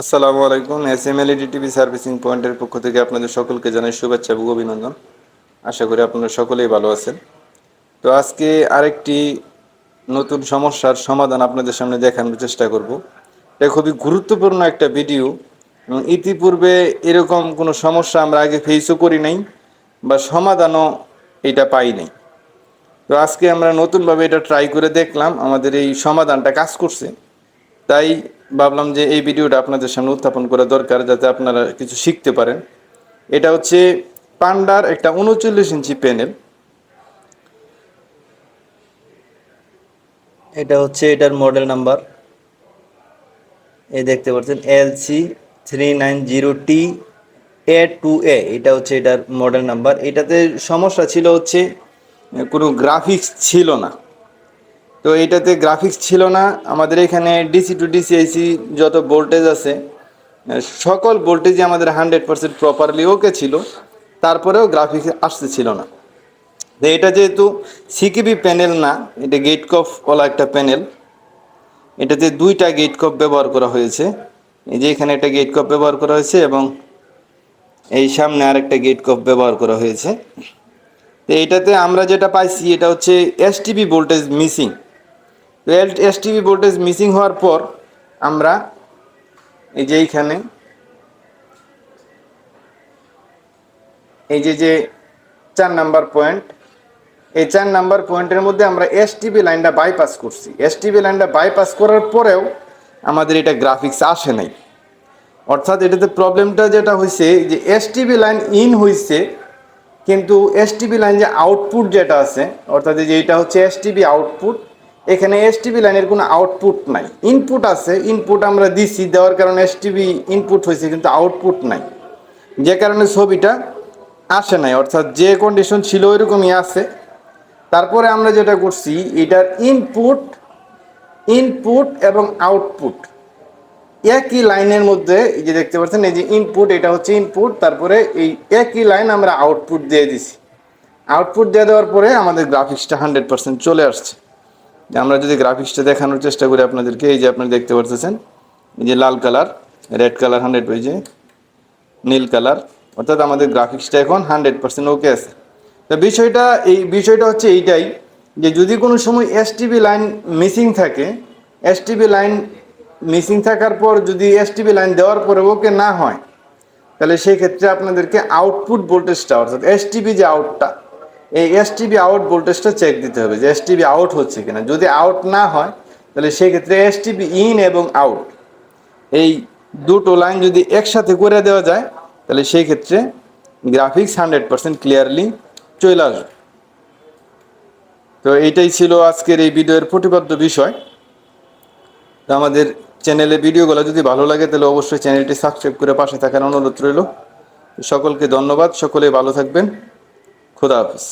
আসসালামু আলাইকুম S M L TV servicing পয়েন্টের পক্ষ থেকে আপনাদের সকলকে জানাই শুভেচ্ছা এবং অভিনন্দন। আশা করি আপনারা সকলেই ভালো আছেন। তো আজকে আরেকটি নতুন সমস্যার সমাধান আপনাদের সামনে দেখানোর চেষ্টা করব। এটা খুবই গুরুত্বপূর্ণ একটা ভিডিও এবং ইতিপূর্বে এরকম কোনো সমস্যা আমরা আগে ফেসও করি নাই বা সমাধানও এটা পাই নাই। তো আজকে আমরা নতুনভাবে এটা ট্রাই করে দেখলাম, আমাদের এই সমাধানটা কাজ করছে। তাই ভাবলাম যে এই ভিডিওটা আপনাদের সামনে উত্থাপন করা দরকার যাতে আপনারা কিছু শিখতে পারেন। এটা হচ্ছে পান্ডার একটা উনচল্লিশ ইঞ্চি প্যানেল। এটা হচ্ছে এটার মডেল নাম্বার। এই দেখতে পাচ্ছেন L C three nine zero T A two A. এটা হচ্ছে এটার মডেল নাম্বার। এটাতে সমস্যা ছিল হচ্ছে কোনো গ্রাফিক্স ছিল না। তো এটাতে গ্রাফিক্স ছিল না। আমাদের এখানে ডিসি টু ডিসিআইসি যত ভোল্টেজ আছে সকল ভোল্টেজই আমাদের হান্ড্রেড পার্সেন্ট প্রপারলি ওকে ছিল। তারপরেও গ্রাফিক্স আসতেছিল না। তো এটা যেহেতু সিকিবি প্যানেল না, এটা গেট কফ ওলা একটা প্যানেল এটাতে দুইটা গেট কপ ব্যবহার করা হয়েছে। এই যে এখানে একটা গেট কপ ব্যবহার করা হয়েছে এবং এই সামনে আরেকটা গেট কপ ব্যবহার করা হয়েছে। তো এটাতে আমরা যেটা পাইছি, এটা হচ্ছে এসটিবি ভোল্টেজ মিসিং তো এসটিবি ভোল্টেজ মিসিং হওয়ার পর আমরা এই যে এইখানে, এই যে যে চার নাম্বার পয়েন্ট এই চার নাম্বার পয়েন্টের মধ্যে আমরা এসটিবি লাইনটা বাইপাস করছি। এসটিবি লাইনটা বাইপাস করার পরেও আমাদের এটা গ্রাফিক্স আসে নাই। অর্থাৎ এটাতে প্রবলেমটা যেটা হয়েছে যে এসটিবি লাইন ইন হয়েছে কিন্তু এসটিবি লাইন যে আউটপুট যেটা আছে, অর্থাৎ যে এটা হচ্ছে এসটিবি আউটপুট এখানে এসটিবি লাইনের কোনো আউটপুট নাই। ইনপুট আছে ইনপুট আমরা দিছি, দেওয়ার কারণে এসটিবি ইনপুট হয়েছে, কিন্তু আউটপুট নাই। যে কারণে ছবিটা আসে নাই, অর্থাৎ যে কন্ডিশন ছিল ওইরকমই আছে। তারপরে আমরা যেটা করছি, এটার ইনপুট ইনপুট এবং আউটপুট একই লাইনের মধ্যে, এই যে দেখতে পাচ্ছেন, এই যে ইনপুট এটা হচ্ছে ইনপুট তারপরে এই একই লাইন আমরা আউটপুট দিয়ে দিছি। আউটপুট দিয়ে দেওয়ার পরে আমাদের গ্রাফিক্সটা হান্ড্রেড পার্সেন্ট চলে আসছে। আমরা যদি গ্রাফিক্সটা দেখানোর চেষ্টা করি আপনাদেরকে, এই যে আপনারা দেখতে পাচ্ছেন এই যে লাল কালার রেড কালার হান্ড্রেড পেয়েছে নীল কালার অর্থাৎ আমাদের গ্রাফিক্সটা এখন হান্ড্রেড পার্সেন্ট ওকে আছে। তো বিষয়টা, এই বিষয়টা হচ্ছে এইটাই যে যদি কোনো সময় এসটিবি লাইন মিসিং থাকে এসটিবি লাইন মিসিং থাকার পর যদি এসটিবি লাইন দেওয়ার পরে ওকে না হয়, তাহলে সেই ক্ষেত্রে আপনাদেরকে আউটপুট ভোল্টেজটা অর্থাৎ এসটিবি যে আউটটা এই এসটিবি আউট ভোল্টেজটা চেক দিতে হবে যে এসটিবি আউট হচ্ছে কিনা। যদি আউট না হয়, তাহলে সেই ক্ষেত্রে এসটিবি ইন এবং আউট এই দুটো লাইন যদি একসাথে করে দেওয়া যায়, তাহলে সেই ক্ষেত্রে গ্রাফিক্স হান্ড্রেড পার্সেন্ট ক্লিয়ারলি চলে আসবে। তো এইটাই ছিল আজকের এই ভিডিওর প্রতিপাদ্য বিষয়। তো আমাদের চ্যানেলে ভিডিওগুলো যদি ভালো লাগে, তাহলে অবশ্যই চ্যানেলটি সাবস্ক্রাইব করে পাশে থাকার অনুরোধ রইল। সকলকে ধন্যবাদ, সকলে ভালো থাকবেন। খুদা হাফিজ